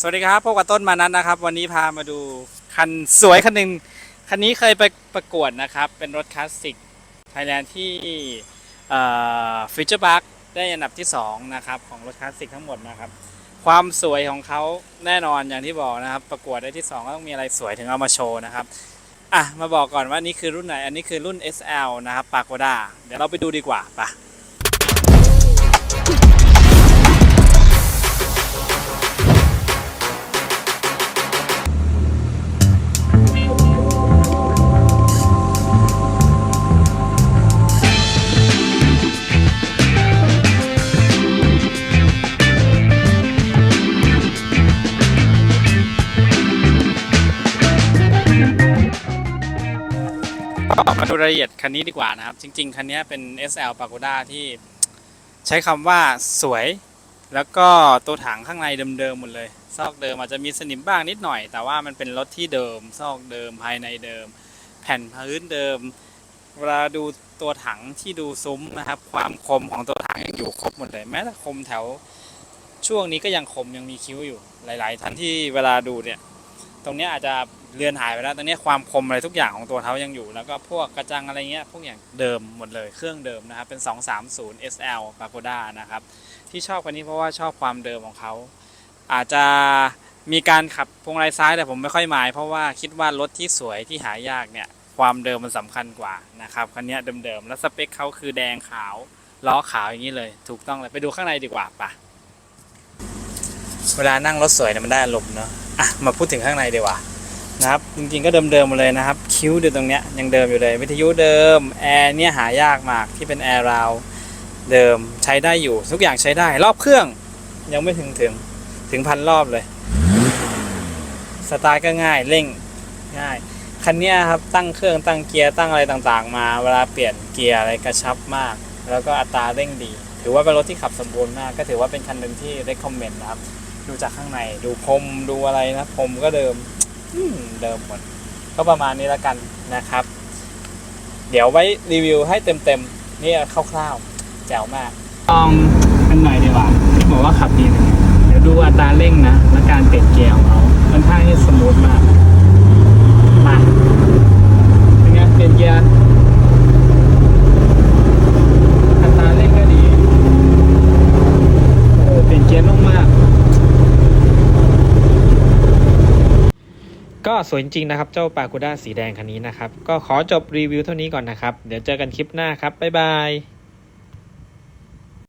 สวัสดีครับพบกับต้นมานัทนะครับ วันนี้พามาดูคันสวยคันหนึ่งคันนี้เคยไปประกวดนะครับ เป็นรถคลาสสิกไทยแลนด์ที่ฟิวเจอร์พาร์คได้อันดับที่2นะครับของรถคลาสสิกทั้งหมดนะครับ ความสวยของเขาแน่นอนอย่างที่บอกนะครับ ประกวดได้ที่ 2 ก็ต้องมีอะไรสวยถึงเอามาโชว์นะครับอะมาบอกก่อนว่านี่คือรุ่นไหน อันนี้คือรุ่น SL นะครับปาโกด้าเดี๋ยวเราไปดูดีกว่าไปะ มาดูรายละเอียดคันนี้ดีกว่านะครับ จริง ๆ คันนี้เป็น SL Pagoda ที่ใช้คำว่าสวย แล้วก็ตัวถังข้างในเดิมๆหมดเลย ซอกเดิมอาจจะมีสนิมบ้างนิดหน่อย แต่ว่ามันเป็นรถที่เดิม ซอกเดิมภายในเดิม แผ่นพื้นเดิม เวลาดูตัวถังที่ดูซุ้มนะครับ ความคมของตัวถังยังอยู่ครบหมดเลย แม้แต่คมแถวช่วงนี้ก็ยังคมยังมีคิ้วอยู่หลาย ๆ ท่านที่เวลาดูเนี่ย ตรงนี้อาจจะ เลือนหายไปแล้วตรงเนี้ความคมอะไรทุกอย่างของตัวเขายังอยู่ แล้วก็พวกกระจังอะไรเงี้ยพวกอย่างเดิมหมดเลยเครื่องเดิมนะครับเป็น 230 SL Pagoda นะครับที่ชอบคันนี้เพราะว่าชอบความเดิมของเขา อาจจะมีการขับพวงมาลัยซ้ายแต่ผมไม่ค่อยหมาย เพราะว่าคิดว่ารถที่สวยที่หายากเนี่ยความเดิมมันสำคัญกว่านะครับคันนี้เดิมๆแล้วสเปคเขาคือแดงขาวล้อขาวอย่างนี้เลย ถูกต้องเลยไปดูข้างในดีกว่าปะเวลานั่งรถสวยเนี่ยมันได้อารมณ์เนาะอะมาพูดถึงข้างในดีกว่า นะครับ จริงๆก็เดิมๆมดเลยนะครับ คิ้วเดิมตรงเนี้ยยังเดิมอยู่เลย วิทยุเดิมแอร์เนี่ยหายากมากที่เป็นแอร์ราวเดิมใช้ได้อยู่ทุกอย่างใช้ได้รอบเครื่องยังไม่ถึงถึงถึงพันรอบเลย สตาร์ทก็ง่ายเร่งง่ายคันเนี้ยครับตั้งเครื่องตั้งเกียร์ตั้งอะไรต่างๆ มาเวลาเปลี่ยนเกียร์อะไรกระชับมาก แล้วก็อัตราเร่งดี ถือว่าเป็นรถที่ขับสมบูรณ์มาก ก็ถือว่าเป็นคันหนึ่งที่ recommend นะครับ ดูจากข้างในดูพรมดูอะไรนะพรมก็เดิม เดิมหมดก็ประมาณนี้แล้วกันนะครับ เดี๋ยวไว้รีวิวให้เต็มๆนี่คร่าวๆแจ๋วมากลองกันหน่อยดีกว่าที่บอกว่าขับดีเป็นไงเดี๋ยวดูอัตราเร่งนะและการเปลี่ยนเกียร์ของเขาค่อนข้างที่สมูทมากมาเป็นไงเปลี่ยนเกียร์อัตราเร่งก็ดีโอ้เปลี่ยนเกียร์นุ่มมาก ก็สวยจริงๆนะครับ เจ้าปากูด้าสีแดงคันนี้นะครับ ก็ขอจบรีวิวเท่านี้ก่อนนะครับ เดี๋ยวเจอกันคลิปหน้าครับ บ๊ายบาย